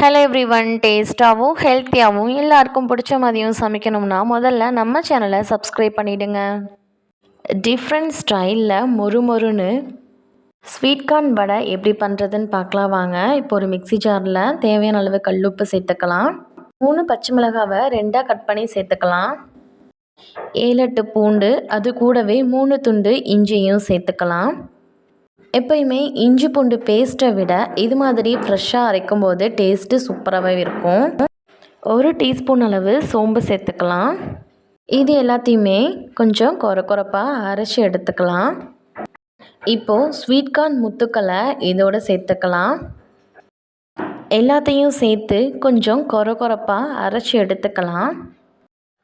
Hello every one டேஸ்ட்டாகவும் ஹெல்த்தியாகவும் எல்லாருக்கும் பிடிச்ச மாதிரியும் சமைக்கணும்னா முதல்ல நம்ம சேனலை சப்ஸ்கிரைப் பண்ணிவிடுங்க டிஃப்ரெண்ட் ஸ்டைலில் மொறு மொறுன்னு ஸ்வீட் கார்ன் வடை எப்படி பண்ணுறதுன்னு பார்க்கலாம் வாங்க. இப்போ ஒரு மிக்ஸி ஜாரில் தேவையான அளவு கல்லுப்பு சேர்த்துக்கலாம். மூணு பச்சை மிளகாவை ரெண்டாக கட் பண்ணி சேர்த்துக்கலாம். ஏழு எட்டு பூண்டு அது கூடவே மூணு துண்டு இஞ்சியும் சேர்த்துக்கலாம். எப்பயுமே இஞ்சி பூண்டு பேஸ்ட்டை விட இது மாதிரி ஃப்ரெஷ்ஷாக அரைக்கும் போது டேஸ்ட்டு சூப்பராகவே இருக்கும். ஒரு டீஸ்பூன் அளவு சோம்பு சேர்த்துக்கலாம். இது எல்லாத்தையுமே கொஞ்சம் குறை குறைப்பாக அரைச்சி எடுத்துக்கலாம். இப்போது ஸ்வீட் கார்ன் முத்துக்களை இதோடு சேர்த்துக்கலாம். எல்லாத்தையும் சேர்த்து கொஞ்சம் குறை குறைப்பாக அரைச்சி எடுத்துக்கலாம்.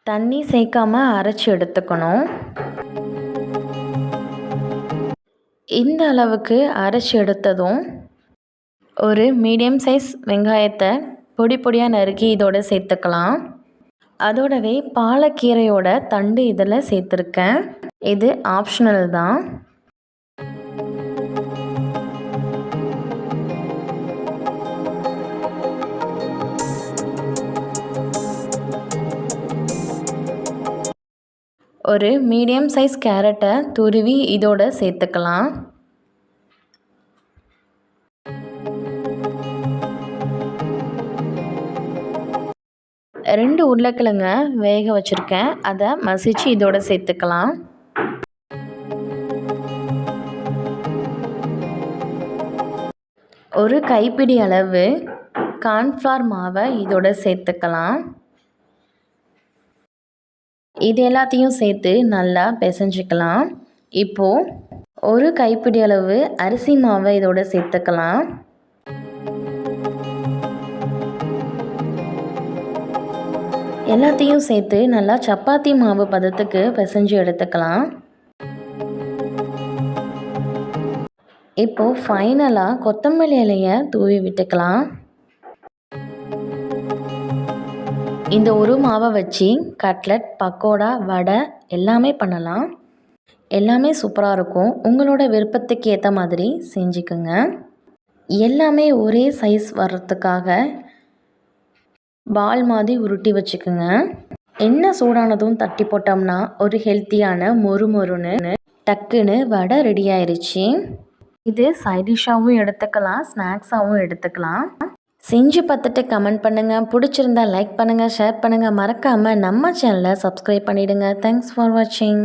தண்ணி சேர்க்காமல் அரைச்சி எடுத்துக்கணும். இந்த அளவுக்கு அரைச்சி எடுத்ததும் ஒரு மீடியம் சைஸ் வெங்காயத்தை பொடி பொடியாக நறுக்கி இதோட சேர்த்துக்கலாம். அதோடவே பாலக்கீரையோட தண்டு இதில் சேர்த்துருக்கேன். இது ஆப்ஷனல் தான். ஒரு மீடியம் சைஸ் கேரட்டை துருவி இதோட சேர்த்துக்கலாம். ரெண்டு உருளைக்கிழங்க வேக வச்சுருக்கேன். அதை மசிச்சு இதோட சேர்த்துக்கலாம். ஒரு கைப்பிடி அளவு கார்ன்ஃப்ளவர் மாவை இதோட சேர்த்துக்கலாம். இது எல்லாத்தையும் சேர்த்து நல்லா பிசைஞ்சிக்கலாம். இப்போது ஒரு கைப்பிடி அளவு அரிசி மாவை இதோட சேர்த்துக்கலாம். எல்லாத்தையும் சேர்த்து நல்லா சப்பாத்தி மாவு பதத்துக்கு பிசைஞ்சு எடுத்துக்கலாம். இப்போது ஃபைனலாக கொத்தமல்லி இலையை தூவி விட்டுக்கலாம். இந்த ஒரு மாவை வச்சு கட்லட் பக்கோடா வடை எல்லாமே பண்ணலாம். எல்லாமே சூப்பராக இருக்கும். உங்களோட விருப்பத்துக்கு ஏற்ற மாதிரி செஞ்சுக்குங்க. எல்லாமே ஒரே சைஸ் வர்றதுக்காக பால் மாதிரி உருட்டி வச்சுக்கோங்க. எண்ணெய் சூடானதும் தட்டி போட்டோம்னா ஒரு ஹெல்த்தியான மொறு மொறுன்னு டக்குன்னு வடை ரெடி ஆயிடுச்சு இது சைடிஷாகவும் எடுத்துக்கலாம் ஸ்நாக்ஸாகவும் எடுத்துக்கலாம். செஞ்சு பார்த்துட்டு கமெண்ட் பண்ணுங்கள் பிடிச்சிருந்தா லைக் பண்ணுங்கள் ஷேர் பண்ணுங்கள் மறக்காமல் நம்ம சேனலை சப்ஸ்கிரைப் பண்ணிவிடுங்க தேங்க்ஸ் ஃபார் வாட்சிங்